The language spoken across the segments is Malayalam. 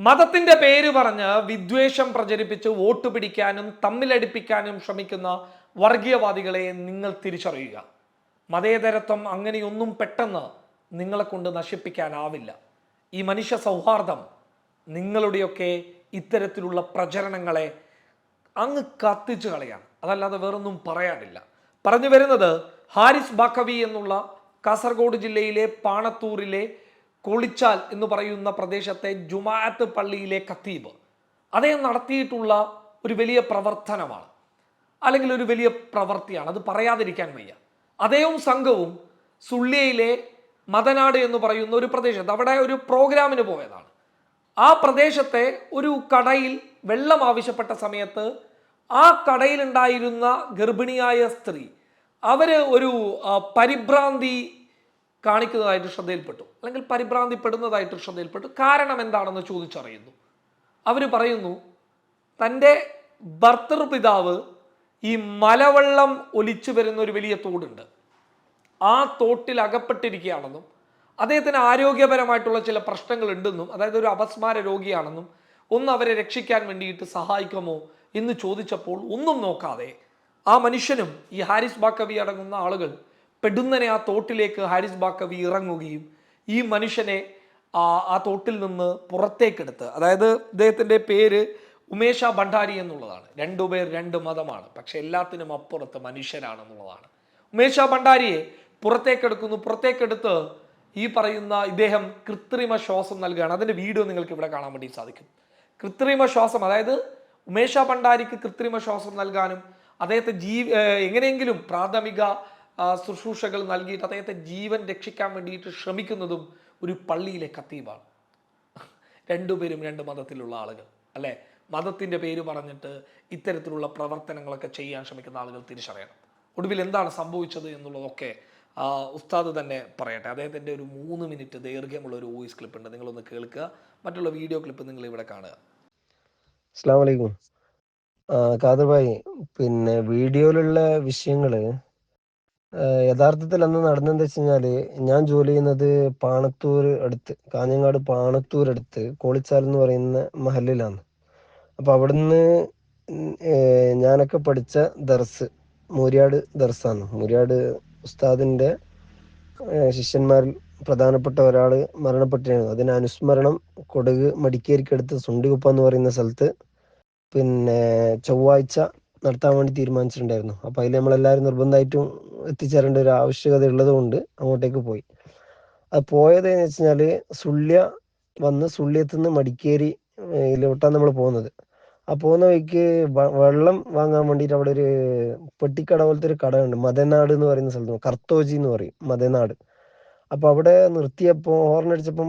മതത്തിന്റെ പേര് പറഞ്ഞ് വിദ്വേഷം പ്രചരിപ്പിച്ച് വോട്ട് പിടിക്കാനും തമ്മിലടിപ്പിക്കാനും ശ്രമിക്കുന്ന വർഗീയവാദികളെ നിങ്ങൾ തിരിച്ചറിയുക. മതേതരത്വം അങ്ങനെയൊന്നും പെട്ടെന്ന് നിങ്ങളെ കൊണ്ട് നശിപ്പിക്കാനാവില്ല. ഈ മനുഷ്യ സൗഹാർദ്ദം നിങ്ങളുടെയൊക്കെ ഇത്തരത്തിലുള്ള പ്രചരണങ്ങളെ അങ്ങ് കത്തിച്ചു കളയാണ്. അതല്ലാതെ വേറൊന്നും പറയാനില്ല. പറഞ്ഞു വരുന്നത് ഹാരിസ് ബാക്കവി എന്നുള്ള കാസർഗോഡ് ജില്ലയിലെ പാണത്തൂരിലെ കൊളിച്ചാൽ എന്ന് പറയുന്ന പ്രദേശത്തെ ജുമാഅത്ത് പള്ളിയിലെ ഖത്തീബ്. അദ്ദേഹം നടത്തിയിട്ടുള്ള ഒരു വലിയ പ്രവർത്തനമാണ്. അല്ലെങ്കിൽ ഒരു വലിയ പ്രവൃത്തിയാണ്. അത് പറയാതിരിക്കാൻ വയ്യ. അദ്ദേഹവും സംഘവും സുള്ളിയയിലെ മതനാട് എന്ന് പറയുന്ന ഒരു പ്രദേശത്ത് അവിടെ ഒരു പ്രോഗ്രാമിന് പോയതാണ്. ആ പ്രദേശത്തെ ഒരു കടയിൽ വെള്ളം ആവശ്യപ്പെട്ട സമയത്ത് ആ കടയിലുണ്ടായിരുന്ന ഗർഭിണിയായ സ്ത്രീ അവർ ഒരു പരിഭ്രാന്തി കാണിക്കുന്നതായിട്ട് ശ്രദ്ധയിൽപ്പെട്ടു. അല്ലെങ്കിൽ പരിഭ്രാന്തിപ്പെടുന്നതായിട്ട് ശ്രദ്ധയിൽപ്പെട്ടു. കാരണം എന്താണെന്ന് ചോദിച്ചറിയുന്നു. അവർ പറയുന്നു തന്റെ ഭർത്തൃപിതാവ് ഈ മലവെള്ളം ഒലിച്ചു വരുന്ന ഒരു വലിയ തോടുണ്ട്. ആ തോട്ടിൽ അകപ്പെട്ടിരിക്കുകയാണെന്നും അദ്ദേഹത്തിന് ആരോഗ്യപരമായിട്ടുള്ള ചില പ്രശ്നങ്ങൾ ഉണ്ടെന്നും അതായത് ഒരു അപസ്മാര രോഗിയാണെന്നും ഒന്ന് അവരെ രക്ഷിക്കാൻ വേണ്ടിയിട്ട് സഹായിക്കുമോ എന്ന് ചോദിച്ചപ്പോൾ ഒന്നും നോക്കാതെ ആ മനുഷ്യനും ഈ ഹാരിസ് ബാക്കവി അടങ്ങുന്ന ആളുകൾ പെടുന്നനെ ആ തോട്ടിലേക്ക് ഹാരിസ് ബാക്കവി ഇറങ്ങുകയും ഈ മനുഷ്യനെ ആ തോട്ടിൽ നിന്ന് പുറത്തേക്കെടുത്ത്. അതായത് ഇദ്ദേഹത്തിന്റെ പേര് ഉമേഷ ഭണ്ഡാരി എന്നുള്ളതാണ്. രണ്ടുപേർ രണ്ട് മതമാണ്. പക്ഷെ എല്ലാത്തിനും അപ്പുറത്ത് മനുഷ്യരാണെന്നുള്ളതാണ്. ഉമേഷ ഭണ്ഡാരിയെ പുറത്തേക്കെടുക്കുന്നു. പുറത്തേക്കെടുത്ത് ഈ പറയുന്ന ഇദ്ദേഹം കൃത്രിമ ശ്വാസം നൽകുകയാണ്. അതിന്റെ വീഡിയോ നിങ്ങൾക്ക് ഇവിടെ കാണാൻ വേണ്ടി സാധിക്കും. കൃത്രിമ ശ്വാസം അതായത് ഉമേഷ ഭണ്ഡാരിക്ക് കൃത്രിമ ശ്വാസം നൽകാനും അദ്ദേഹത്തെ ജീ എങ്ങനെയെങ്കിലും പ്രാഥമിക ശുശ്രൂഷകൾ നൽകിയിട്ട് അദ്ദേഹത്തെ ജീവൻ രക്ഷിക്കാൻ വേണ്ടിയിട്ട് ശ്രമിക്കുന്നതും ഒരു പള്ളിയിലെ കത്തീബാണ് രണ്ടുപേരും രണ്ട് മതത്തിലുള്ള ആളുകൾ അല്ലെ? മതത്തിന്റെ പേര് പറഞ്ഞിട്ട് ഇത്തരത്തിലുള്ള പ്രവർത്തനങ്ങളൊക്കെ ചെയ്യാൻ ശ്രമിക്കുന്ന ആളുകൾ തിരിച്ചറിയണം. ഒടുവിൽ എന്താണ് സംഭവിച്ചത് എന്നുള്ളതൊക്കെ ഉസ്താദ് തന്നെ പറയട്ടെ. അദ്ദേഹത്തിന്റെ ഒരു മൂന്ന് മിനിറ്റ് ദൈർഘ്യമുള്ള ഒരു വോയിസ് ക്ലിപ്പ് ഉണ്ട് നിങ്ങളൊന്ന് കേൾക്കുക. മറ്റുള്ള വീഡിയോ ക്ലിപ്പ് നിങ്ങൾ ഇവിടെ കാണുക. അസ്സാം വലൈക്കും ഖാദർ ഭായി പിന്നെ വീഡിയോയിലുള്ള വിഷയങ്ങൾ ആ, യഥാർത്ഥത്തിൽ അന്ന് നടന്നെന്താ വെച്ച് കഴിഞ്ഞാൽ ഞാൻ ജോലി ചെയ്യുന്നത് പാണത്തൂർ അടുത്ത് കാഞ്ഞങ്ങാട് പാണത്തൂർ അടുത്ത് കോളിച്ചാൽ എന്ന് പറയുന്ന മഹലിലാണ്. അപ്പൊ അവിടുന്ന് ഞാനൊക്കെ പഠിച്ച ദർസ് മൂര്യാട് ദർസാണ്. മൂര്യാട് ഉസ്താദിന്റെ ശിഷ്യന്മാരിൽ പ്രധാനപ്പെട്ട ഒരാൾ മരണപ്പെട്ടിരുന്നു അതിന് അനുസ്മരണം കൊടക് മടിക്കേരിക്കടുത്ത് സുണ്ടികുപ്പ എന്ന് പറയുന്ന സ്ഥലത്ത് പിന്നെ ചൊവ്വാഴ്ച നടത്താൻ വേണ്ടി തീരുമാനിച്ചിട്ടുണ്ടായിരുന്നു. അപ്പൊ അതിൽ നമ്മളെല്ലാവരും നിർബന്ധമായിട്ടും എത്തിച്ചേരേണ്ട ഒരു ആവശ്യകത ഉള്ളത് കൊണ്ട് അങ്ങോട്ടേക്ക് പോയി. അത് പോയത് എന്ന് വെച്ചാൽ സുള്യ വന്ന് സുള്ള്യത്ത് നിന്ന് മടിക്കേരി ഇതിലോട്ടാണ് നമ്മൾ പോകുന്നത്. ആ പോകുന്ന വഴിക്ക് വെള്ളം വാങ്ങാൻ വേണ്ടിയിട്ട് അവിടെ ഒരു പെട്ടിക്കട പോലത്തെ ഒരു കടയുണ്ട്. മതനാട് എന്ന് പറയുന്ന സ്ഥലത്ത് കർത്തോജി എന്ന് പറയും മതനാട്. അപ്പൊ അവിടെ നിർത്തിയപ്പോ ഹോർൺ അടിച്ചപ്പം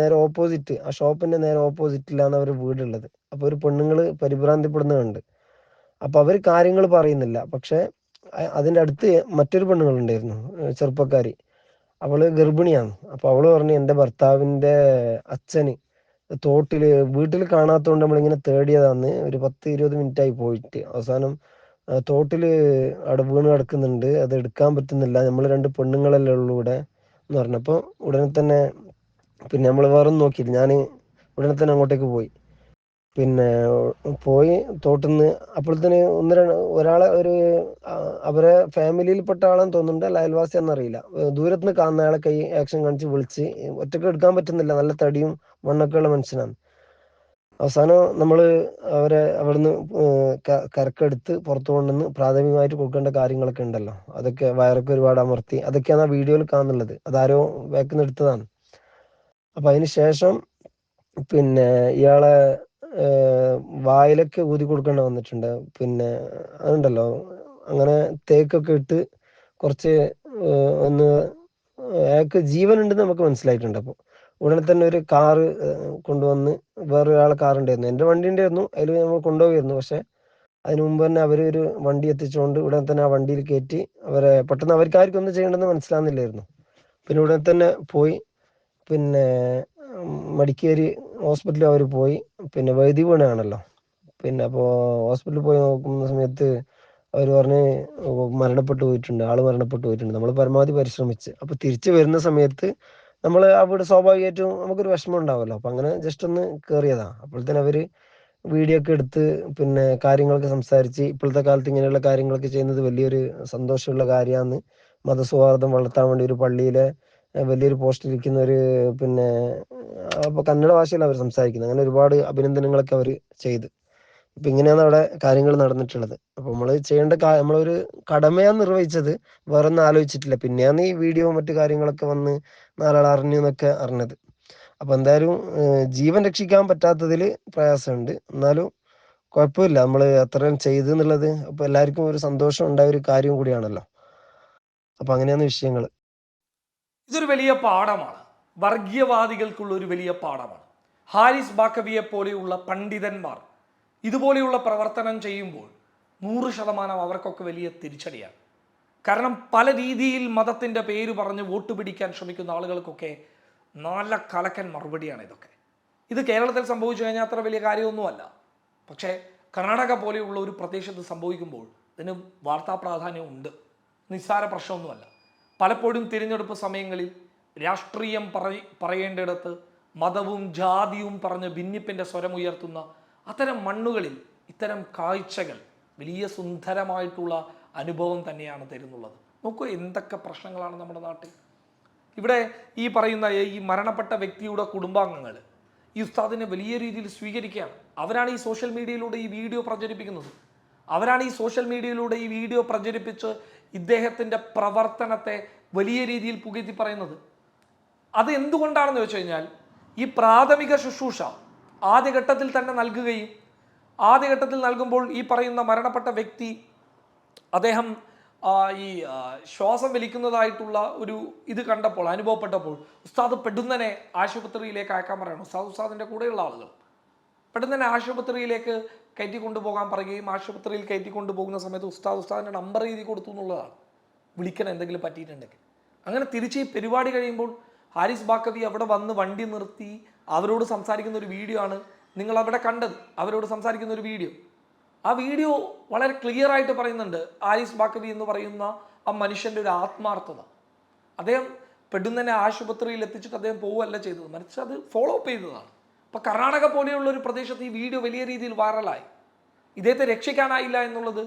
നേരെ ഓപ്പോസിറ്റ് ആ ഷോപ്പിന്റെ നേരെ ഓപ്പോസിറ്റിലാണ് അവർ വീടുള്ളത്. അപ്പൊ ഒരു പെണ്ണുങ്ങൾ പരിഭ്രാന്തിപ്പെടുന്നത് കണ്ട്. അപ്പൊ അവർ കാര്യങ്ങൾ പറയുന്നില്ല. പക്ഷെ അതിന്റെ അടുത്ത് മറ്റൊരു പെണ്ണുങ്ങളുണ്ടായിരുന്നു ഉണ്ടായിരുന്നു ചെറുപ്പക്കാരി. അവൾ ഗർഭിണിയാണ്. അപ്പൊ അവൾ പറഞ്ഞു എന്റെ ഭർത്താവിന്റെ അച്ഛന് തോട്ടിൽ വീട്ടിൽ കാണാത്തോണ്ട് നമ്മളിങ്ങനെ തേടിയതാന്ന് ഒരു പത്ത് ഇരുപത് മിനിറ്റ് ആയി പോയിട്ട്. അവസാനം തോട്ടിൽ അവിടെ വീണ് കിടക്കുന്നുണ്ട്. അത് എടുക്കാൻ പറ്റുന്നില്ല. നമ്മൾ രണ്ട് പെണ്ണുങ്ങളല്ലേ ഉള്ളൂ ഇവിടെ. എന്ന് പറഞ്ഞപ്പോ ഉടനെ തന്നെ പിന്നെ നമ്മൾ വേറെ നോക്കിയില്ല. ഞാൻ ഉടനെ തന്നെ അങ്ങോട്ടേക്ക് പോയി. പിന്നെ പോയി തോട്ടിന്ന് അപ്പോഴത്തേന് ഒന്ന് രണ്ട് ഒരാളെ ഒരു അവരെ ഫാമിലിയിൽപ്പെട്ട ആളെന്ന് തോന്നുന്നുണ്ട്. അല്ല അയൽവാസി എന്നറിയില്ല. ദൂരത്തുനിന്ന് കാണുന്ന ആളെ കൈ ആക്ഷൻ കാണിച്ച് വിളിച്ച് ഒറ്റയ്ക്ക് എടുക്കാൻ പറ്റുന്നില്ല. നല്ല തടിയും മണ്ണൊക്കെ ഉള്ള മനുഷ്യനാണ്. അവസാനം നമ്മൾ അവരെ അവിടുന്ന് കരക്കെടുത്ത് പുറത്തു കൊണ്ടുവന്ന് പ്രാഥമികമായിട്ട് കൊടുക്കേണ്ട കാര്യങ്ങളൊക്കെ ഉണ്ടല്ലോ. അതൊക്കെ വയറൊക്കെ ഒരുപാട് അമർത്തി അതൊക്കെയാണ് ആ വീഡിയോയിൽ കാണുന്നുള്ളത്. അതാരോ ബാക്കിൽ എടുത്തതാണ്. അപ്പൊ അതിന് ശേഷം പിന്നെ ഇയാളെ വായിലൊക്കെ ഊതി കൊടുക്കേണ്ട വന്നിട്ടുണ്ട്. പിന്നെ അതുണ്ടല്ലോ അങ്ങനെ തേക്കൊക്കെ ഇട്ട് കുറച്ച് ഒന്ന് അയാൾക്ക് ജീവൻ ഉണ്ടെന്ന് നമുക്ക് മനസ്സിലായിട്ടുണ്ട് അപ്പോൾ. ഉടനെ തന്നെ ഒരു കാറ് കൊണ്ടുവന്ന് വേറൊരാളെ കാർ ഉണ്ടായിരുന്നു. എന്റെ വണ്ടി ഉണ്ടായിരുന്നു അതിൽ നമ്മൾ കൊണ്ടുപോയിരുന്നു. പക്ഷെ അതിന് മുമ്പ് തന്നെ അവർ ഒരു വണ്ടി എത്തിച്ചുകൊണ്ട് ഉടനെ തന്നെ ആ വണ്ടിയിൽ കയറ്റി അവരെ പെട്ടെന്ന് അവർക്ക് ആർക്കും ഒന്നും ചെയ്യേണ്ടെന്ന് മനസ്സിലാകുന്നില്ലായിരുന്നു. പിന്നെ ഉടനെ തന്നെ പോയി. പിന്നെ മടിക്കേരി ഹോസ്പിറ്റലിൽ അവർ പോയി. പിന്നെ വൈദ്യുതി വീണാണല്ലോ പിന്നെ അപ്പോൾ ഹോസ്പിറ്റലിൽ പോയി നോക്കുന്ന സമയത്ത് അവർ പറഞ്ഞ് മരണപ്പെട്ടു പോയിട്ടുണ്ട്. ആൾ മരണപ്പെട്ടു പോയിട്ടുണ്ട്. നമ്മൾ പരമാവധി പരിശ്രമിച്ച്. അപ്പോൾ തിരിച്ചു വരുന്ന സമയത്ത് നമ്മൾ അവിടെ സ്വാഭാവികമായിട്ടും നമുക്കൊരു വിഷമം ഉണ്ടാവുമല്ലോ. അപ്പം അങ്ങനെ ജസ്റ്റ് ഒന്ന് കയറിയതാ അപ്പോഴത്തേന് അവർ വീഡിയോ ഒക്കെ എടുത്ത് പിന്നെ കാര്യങ്ങളൊക്കെ സംസാരിച്ച് ഇപ്പോഴത്തെ കാലത്ത് ഇങ്ങനെയുള്ള കാര്യങ്ങളൊക്കെ ചെയ്യുന്നത് വലിയൊരു സന്തോഷമുള്ള കാര്യമാണ്. മതസൗഹാർദ്ദം വളർത്താൻ വേണ്ടി ഒരു പള്ളിയിലെ വലിയൊരു പോസ്റ്റിൽ ഇരിക്കുന്ന ഒരു പിന്നെ അപ്പോൾ കന്നഡ ഭാഷയിൽ അവർ സംസാരിക്കുന്നത് അങ്ങനെ ഒരുപാട് അഭിനന്ദനങ്ങളൊക്കെ അവർ ചെയ്ത്. ഇപ്പം ഇങ്ങനെയാണ് അവിടെ കാര്യങ്ങൾ നടന്നിട്ടുള്ളത്. അപ്പോൾ നമ്മൾ ചെയ്യേണ്ട നമ്മളൊരു കടമയാണ് നിർവഹിച്ചത്. വേറെ ഒന്നും ആലോചിച്ചിട്ടില്ല. പിന്നെയാണ് ഈ വീഡിയോ മറ്റു കാര്യങ്ങളൊക്കെ വന്ന് നാലാൾ അറിഞ്ഞു എന്നൊക്കെ അറിഞ്ഞത്. അപ്പൊ എന്തായാലും ജീവൻ രക്ഷിക്കാൻ പറ്റാത്തതിൽ പ്രയാസമുണ്ട്. എന്നാലും കുഴപ്പമില്ല. നമ്മൾ അത്രയും ചെയ്തു എന്നുള്ളത് അപ്പൊ എല്ലാവർക്കും ഒരു സന്തോഷം ഉണ്ടായ ഒരു കാര്യം കൂടിയാണല്ലോ. അപ്പൊ അങ്ങനെയാണ് വിഷയങ്ങൾ ഇതൊരു വലിയ പാഠമാണ്. വർഗീയവാദികൾക്കുള്ള ഒരു വലിയ പാഠമാണ്. ഹാരിസ് ബാക്കവിയെ പോലെയുള്ള പണ്ഡിതന്മാർ ഇതുപോലെയുള്ള പ്രവർത്തനം ചെയ്യുമ്പോൾ നൂറ് ശതമാനം അവർക്കൊക്കെ വലിയ തിരിച്ചടിയാണ്. കാരണം പല രീതിയിൽ മതത്തിന്റെ പേര് പറഞ്ഞ് വോട്ട് പിടിക്കാൻ ശ്രമിക്കുന്ന ആളുകൾക്കൊക്കെ നല്ല കലക്കൻ മറുപടിയാണ് ഇതൊക്കെ. ഇത് കേരളത്തിൽ സംഭവിച്ചു കഴിഞ്ഞാൽ അത്ര വലിയ കാര്യമൊന്നുമല്ല. പക്ഷേ കർണാടക പോലെയുള്ള ഒരു പ്രദേശത്ത് സംഭവിക്കുമ്പോൾ ഇതിന് വാർത്താ പ്രാധാന്യം ഉണ്ട് നിസ്സാര പ്രശ്നമൊന്നുമല്ല. പലപ്പോഴും തിരഞ്ഞെടുപ്പ് സമയങ്ങളിൽ രാഷ്ട്രീയം പറയ പറയേണ്ടിടത്ത് മതവും ജാതിയും പറഞ്ഞ് ഭിന്നിപ്പിന്റെ സ്വരമുയർത്തുന്ന അത്തരം മണ്ണുകളിൽ ഇത്തരം കാഴ്ചകൾ വലിയ സുന്ദരമായിട്ടുള്ള അനുഭവം തന്നെയാണ് തരുന്നുള്ളത്. നോക്കൂ എന്തൊക്കെ പ്രശ്നങ്ങളാണ് നമ്മുടെ നാട്ടിൽ. ഇവിടെ ഈ പറയുന്ന ഈ മരണപ്പെട്ട വ്യക്തിയുടെ കുടുംബാംഗങ്ങൾ ഈ ഉസ്താദിനെ വലിയ രീതിയിൽ സ്വീകരിക്കുകയാണ്. അവരാണ് ഈ സോഷ്യൽ മീഡിയയിലൂടെ ഈ വീഡിയോ പ്രചരിപ്പിക്കുന്നത്. അവരാണ് ഈ സോഷ്യൽ മീഡിയയിലൂടെ ഈ വീഡിയോ പ്രചരിപ്പിച്ച് ഇദ്ദേഹത്തിന്റെ പ്രവർത്തനത്തെ വലിയ രീതിയിൽ പുകഴ്ത്തി പറയുന്നത്. അത് എന്തുകൊണ്ടാണെന്ന് വെച്ച് കഴിഞ്ഞാൽ ഈ പ്രാഥമിക ശുശ്രൂഷ ആദ്യഘട്ടത്തിൽ തന്നെ നൽകുകയും ആദ്യഘട്ടത്തിൽ നൽകുമ്പോൾ ഈ പറയുന്ന മരണപ്പെട്ട വ്യക്തി അദ്ദേഹം ഈ ശ്വാസം വലിക്കുന്നതായിട്ടുള്ള ഒരു ഇത് കണ്ടപ്പോൾ അനുഭവപ്പെട്ടപ്പോൾ ഉസ്താദ് പെടുന്നനെ ആശുപത്രിയിലേക്ക് അയക്കാൻ പറയണം. ഉസ്താദ് ഉസ്താദിന്റെ കൂടെയുള്ള ആളുകൾ. പെടുന്നനെ ആശുപത്രിയിലേക്ക് കയറ്റി കൊണ്ടുപോകാൻ പറയുകയും ആശുപത്രിയിൽ കയറ്റി കൊണ്ടുപോകുന്ന സമയത്ത് ഉസ്താദ് ഉസ്താദിന്റെ നമ്പർ എഴുതി കൊടുത്തു എന്നുള്ളതാണ്. വിളിക്കണം എന്തെങ്കിലും പറ്റിയിട്ടുണ്ടെങ്കിൽ. അങ്ങനെ തിരിച്ച് ഈ പരിപാടി കഴിയുമ്പോൾ ഹാരിസ് ബാക്കവി അവിടെ വന്ന് വണ്ടി നിർത്തി അവരോട് സംസാരിക്കുന്ന ഒരു വീഡിയോ ആണ് നിങ്ങൾ അവിടെ കണ്ടത്. അവരോട് സംസാരിക്കുന്ന ഒരു വീഡിയോ ആ വീഡിയോ വളരെ ക്ലിയർ ആയിട്ട് പറയുന്നുണ്ട്. ഹാരിസ് ബാക്കവി എന്ന് പറയുന്ന ആ മനുഷ്യന്റെ ഒരു ആത്മാർത്ഥത. അദ്ദേഹം പെടുന്നതിനെ ആശുപത്രിയിൽ എത്തിച്ചിട്ട് അദ്ദേഹം പോവുകയല്ല ചെയ്തത്. മറിച്ച് അത് ഫോളോ അപ്പ് ചെയ്തതാണ്. അപ്പോൾ കർണാടക പോലെയുള്ള ഒരു പ്രദേശത്ത് ഈ വീഡിയോ വലിയ രീതിയിൽ വൈറലായി. ഇദ്ദേഹത്തെ രക്ഷിക്കാനായില്ല എന്നുള്ളത്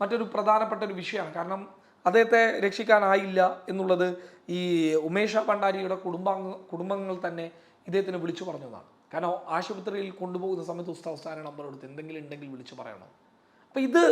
മറ്റൊരു പ്രധാനപ്പെട്ട ഒരു വിഷയമാണ്. കാരണം അദ്ദേഹത്തെ രക്ഷിക്കാനായില്ല എന്നുള്ളത് ഈ ഉമേഷ ഭണ്ഡാരിയുടെ കുടുംബാംഗ കുടുംബങ്ങൾ തന്നെ ഇദ്ദേഹത്തിന് വിളിച്ചു പറഞ്ഞതാണ്. കാരണം ആശുപത്രിയിൽ കൊണ്ടുപോകുന്ന സമയത്ത് ഉസ്താവസ്ഥാന നമ്പർ കൊടുത്ത് എന്തെങ്കിലും ഉണ്ടെങ്കിൽ വിളിച്ചു പറയണം. അപ്പോൾ ഇത്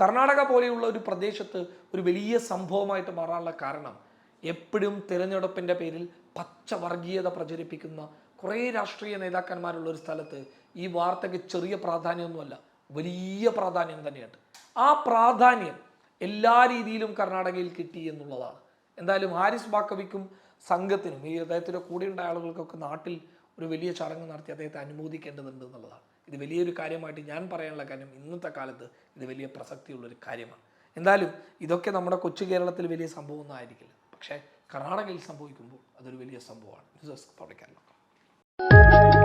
കർണാടക പോലെയുള്ള ഒരു പ്രദേശത്ത് ഒരു വലിയ സംഭവമായിട്ട് മാറാനുള്ള കാരണം എപ്പോഴും തിരഞ്ഞെടുപ്പിന്റെ പേരിൽ പച്ചവർഗീയത പ്രചരിപ്പിക്കുന്ന കുറേ രാഷ്ട്രീയ നേതാക്കന്മാരുള്ള ഒരു സ്ഥലത്ത് ഈ വാർത്തയ്ക്ക് ചെറിയ പ്രാധാന്യമൊന്നുമല്ല വലിയ പ്രാധാന്യം തന്നെയുണ്ട്. ആ പ്രാധാന്യം എല്ലാ രീതിയിലും കർണാടകയിൽ കിട്ടി എന്നുള്ളതാണ്. എന്തായാലും ഹാരിസ് ബാക്കവിക്കും സംഘത്തിനും ഈ അദ്ദേഹത്തിന്റെ കൂടെയുള്ള ആളുകൾക്കൊക്കെ നാട്ടിൽ ഒരു വലിയ ചടങ്ങ് നടത്തി അദ്ദേഹത്തെ അനുമോദിക്കേണ്ടതുണ്ട് എന്നുള്ളതാണ്. ഇത് വലിയൊരു കാര്യമായിട്ട് ഞാൻ പറയാനുള്ള കാര്യം ഇന്നത്തെ കാലത്ത് ഇത് വലിയ പ്രസക്തിയുള്ളൊരു കാര്യമാണ്. എന്തായാലും ഇതൊക്കെ നമ്മുടെ കൊച്ചു കേരളത്തിൽ വലിയ സംഭവമൊന്നും ആയിരിക്കില്ല. പക്ഷേ കർണാടകയിൽ സംഭവിക്കുമ്പോൾ അതൊരു വലിയ സംഭവമാണ്. News desk Thank you.